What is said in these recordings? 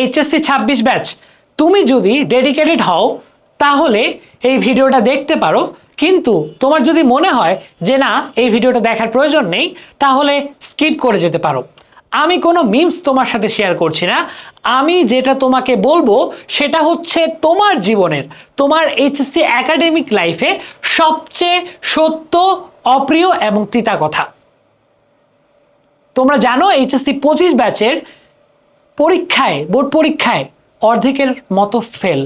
HSC ছাব্বিশ batch তুমি যদি ডেডিকেটেড হও, তাহলে এই ভিডিওটা দেখতে পারো। কিন্তু তোমার যদি মনে হয় যে না, এই ভিডিওটা দেখার প্রয়োজন নেই, তাহলে স্কিপ করে যেতে পারো। আমি কোনো মিমস তোমার সাথে শেয়ার করছি না। আমি যেটা তোমাকে বলব, সেটা হচ্ছে তোমার জীবনের, তোমার এইচএসসি একাডেমিক লাইফে সবচেয়ে সত্য, অপ্রিয় এবং তিতা কথা। তোমরা জানো এইচএসসি পঁচিশ ব্যাচের পরীক্ষায়, বোর্ড পরীক্ষায় অর্ধেকের মতো ফেল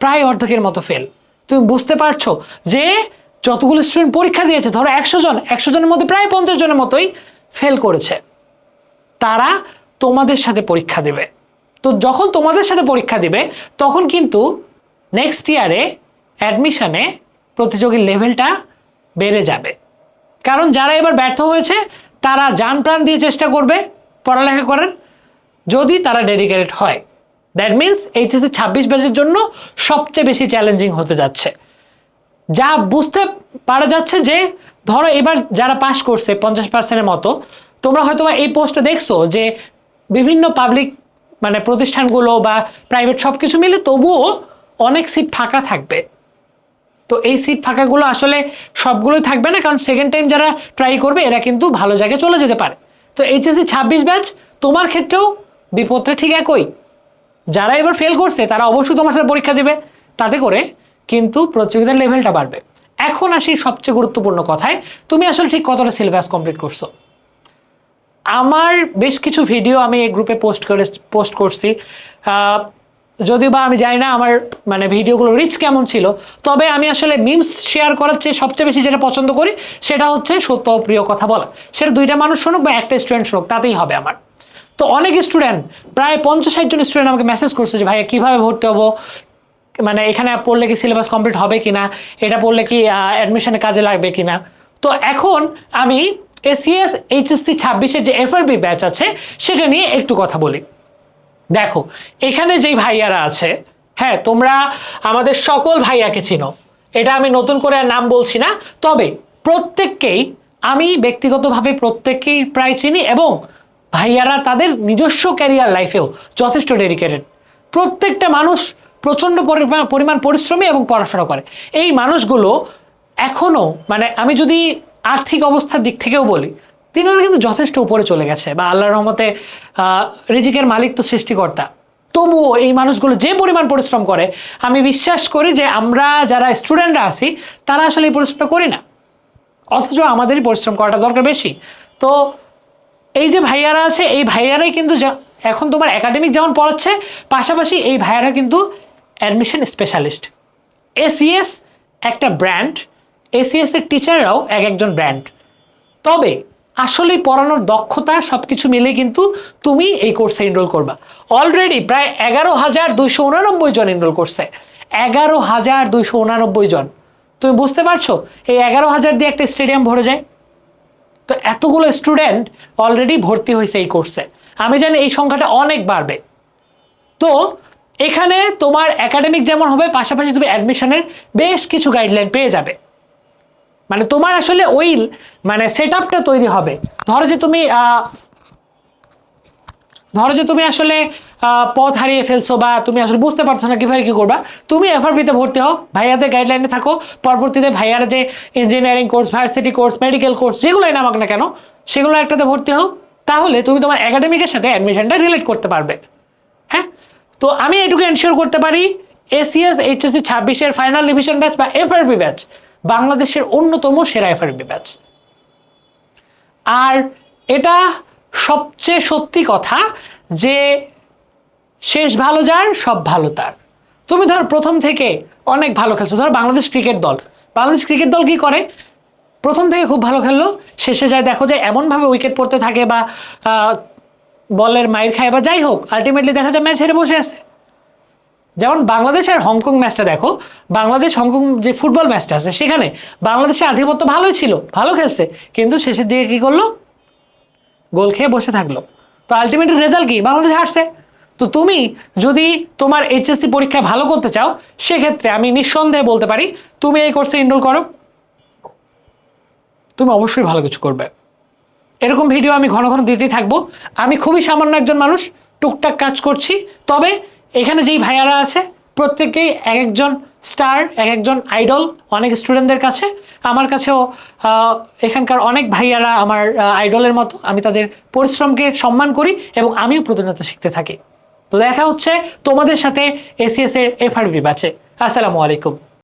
প্রায় অর্ধেকের মতো ফেল তুমি বুঝতে পারছ যে যতগুলো স্টুডেন্ট পরীক্ষা দিয়েছে, ধরো একশো জন, একশো জনের মধ্যে প্রায় পঞ্চাশ জনের মতোই ফেল করেছে। তারা তোমাদের সাথে পরীক্ষা দেবে। তো যখন তোমাদের সাথে পরীক্ষা দিবে, তখন কিন্তু নেক্সট ইয়ারে অ্যাডমিশানে প্রতিযোগীর লেভেলটা বেড়ে যাবে। কারণ যারা এবার ব্যর্থ হয়েছে, তারা যান প্রাণ দিয়ে চেষ্টা করবে, পড়ালেখা করার। যদি তারা ডেডিকেটেড হয়। দ্যাট মিন্স এইচএসসি ছাব্বিশ ব্যাচের জন্য সবচেয়ে বেশি চ্যালেঞ্জিং হতে যাচ্ছে। যা বুঝতে পারা যাচ্ছে যে, ধরো এবার যারা পাস করছে পঞ্চাশ পার্সেন্টের মতো, তোমরা হয়তো এই পোস্টে দেখছ যে, বিভিন্ন পাবলিক মানে প্রতিষ্ঠানগুলো বা প্রাইভেট সব কিছু মিলে তবুও অনেক সিট ফাঁকা থাকবে। তো এই সিট ফাঁকাগুলো আসলে সবগুলোই থাকবে না, কারণ সেকেন্ড টাইম যারা ট্রাই করবে, এরা কিন্তু ভালো জায়গায় চলে যেতে পারে। তো এইচএসসি ছাব্বিশ ব্যাচ তোমার ক্ষেত্রেও বিপদটা ঠিক একই। যারা এবার ফেল করছে, তারা অবশ্যই তোমার সাথে পরীক্ষা দেবে। তাতে করে কিন্তু প্রতিযোগিতার লেভেলটা বাড়বে। এখন আসি সবচেয়ে গুরুত্বপূর্ণ কথায়, তুমি আসলে ঠিক কতটা সিলেবাস কমপ্লিট করছ? আমার বেশ কিছু ভিডিও আমি এই গ্রুপে পোস্ট করে পোস্ট করছি। যদিও বা আমি জানি না আমার মানে ভিডিওগুলো রিচ কেমন ছিল, তবে আমি আসলে মিমস শেয়ার করার চেয়ে সবচেয়ে বেশি যেটা পছন্দ করি, সেটা হচ্ছে সত্য প্রিয় কথা বলা। সেটা দুইটা মানুষ শুনুক বা একটা স্টুডেন্ট শুনুক, তাতেই হবে আমার। তো অনেক স্টুডেন্ট প্রায় পঞ্চাশ ষাট জন স্টুডেন্ট আমাকে মেসেজ করছে যে, ভাইয়া, কীভাবে ভর্তি হব? মানে এখানে পড়লে কি সিলেবাস কমপ্লিট হবে কিনা? এটা পড়লে কি অ্যাডমিশনে কাজে লাগবে কিনা? তো এখন আমি এসিএস এইচএসসি ছাব্বিশের যে এফআরবি ব্যাচ আছে, সেটা নিয়ে একটু কথা বলি। দেখো, এখানে যেই ভাইয়ারা আছে হ্যাঁ তোমরা আমাদের সকল ভাইয়াকে চিনো। এটা আমি নতুন করে আর নাম বলছি না। তবে প্রত্যেককেই আমি ব্যক্তিগতভাবে প্রত্যেককেই প্রায় চিনি এবং ভাইয়ারা তাদের নিজস্ব ক্যারিয়ার লাইফেও যথেষ্ট ডেডিকেটেড প্রত্যেকটা মানুষ প্রচণ্ড পরিমাণ পরিশ্রমী এবং পড়াশোনা করে। এই মানুষগুলো এখনও মানে আমি যদি আর্থিক অবস্থার দিক থেকেও বলি, তিনারা কিন্তু যথেষ্ট উপরে চলে গেছে বা আল্লাহর রহমতে রিজিকের মালিক তো সৃষ্টিকর্তা। তবুও এই মানুষগুলো যে পরিমাণ পরিশ্রম করে, আমি বিশ্বাস করি যে আমরা যারা স্টুডেন্টরা আছি, তারা আসলে এই পরিশ্রমটা করি না। অথচ আমাদেরই পরিশ্রম করাটা দরকার বেশি। তো এই যে ভাইয়ারা আছে, এই ভাইয়ারাই কিন্তু এখন তোমার একাডেমিক যেমন পড়াচ্ছে, পাশাপাশি এই ভাইয়ারা কিন্তু অ্যাডমিশন স্পেশালিস্ট এসিএস একটা ব্র্যান্ড এসিএস এর টিচাররাও এক একজন ব্র্যান্ড তবে আসলে পড়ানোর দক্ষতা সব কিছু মিলে কিন্তু তুমি এই কোর্সে এনরোল করবা। অলরেডি প্রায় এগারো হাজার দুইশো উনানব্বই জন এনরোল করছে। এগারো হাজার দুইশো উনানব্বই জন। তুমি বুঝতে পারছ? এই এগারো হাজার দিয়ে একটা স্টেডিয়াম ভরে যায়। তো এতগুলো স্টুডেন্ট অলরেডি ভর্তি হয়েছে এই কোর্সে আমি জানি এই সংখ্যাটা অনেক বাড়বে। তো এখানে তোমার একাডেমিক যেমন হবে, পাশাপাশি তুমি অ্যাডমিশনের বেশ কিছু গাইডলাইন পেয়ে যাবে। মানে তোমার আসলে ওই মানে সেট তৈরি হবে। ধরো যে তুমি ধরো যে তুমি আসলে পথ হারিয়ে ফেলছো বা তুমি আসলে বুঝতে পারছ না কীভাবে কী করবা, তুমি এফআরবিতে ভর্তি হও, ভাইয়াদের গাইডলাইনে থাকো, পরবর্তীতে ভাইয়ারা যে engineering course varsity course medical course যেগুলোই নামাক না কেন, সেগুলো একটাতে ভর্তি হও, তাহলে তুমি তোমার একাডেমিকের সাথে অ্যাডমিশনটা রিলেট করতে পারবে। হ্যাঁ? তো আমি এটুকু এনশিওর করতে পারি এসিএস এইচএসসি ছাব্বিশের ফাইনাল ডিভিশন ব্যাচ বা এফআরবি ব্যাচ বাংলাদেশের অন্যতম সেরা এফআরবি ব্যাচ আর এটা সবচেয়ে সত্যি কথা যে শেষ ভালো যার, সব ভালো তার। তুমি ধর প্রথম থেকে অনেক ভালো খেলছো। ধর বাংলাদেশ ক্রিকেট দল। বাংলাদেশ ক্রিকেট দল কি করে? প্রথম থেকে খুব ভালো খেললো। শেষে যায়, দেখো যে এমনভাবে উইকেট পড়তে থাকে বা বলের মাইর খায় বা যাই হোক আলটিমেটলি দেখা যায় ম্যাচ হেরে বসে আছে। যেমন বাংলাদেশ আর হংকং ম্যাচটা দেখো। বাংলাদেশ হংকং যে ফুটবল ম্যাচটা আছে, সেখানে বাংলাদেশের আধিপত্য ভালোই ছিল। ভালো খেলছে। কিন্তু শেষের দিকে কী করল? গোল খেয়ে বসে থাকল। তো আলটিমেটলি রেজাল্ট কি? বাংলাদেশ হারছে। তো তুমি যদি তোমার এইচএসসি পরীক্ষায় ভালো করতে চাও, সেক্ষেত্রে আমি নিঃসন্দেহে বলতে পারি, তুমি এই কোর্সে এনরোল করো। তুমি অবশ্যই ভালো কিছু করবে। এরকম ভিডিও আমি ঘন ঘন দিতেই থাকব। আমি খুবই সামান্য একজন মানুষ, টুকটাক কাজ করছি। তবে এখানে যেই ভাইয়ারা আছে প্রত্যেকেই এক একজন স্টার এক একজন আইডল, অনেক স্টুডেন্টদের কাছে। আমার কাছেও এখানকার অনেক ভাইয়ারা আমার আইডলের মতো। আমি তাদের পরিশ্রমকে সম্মান করি এবং আমিও প্রতিনিয়ত শিখতে থাকি। তো দেখা হচ্ছে, তোমাদের সাথে এসিএস এর এফআরবি বাঁচে আসসালামু আলাইকুম।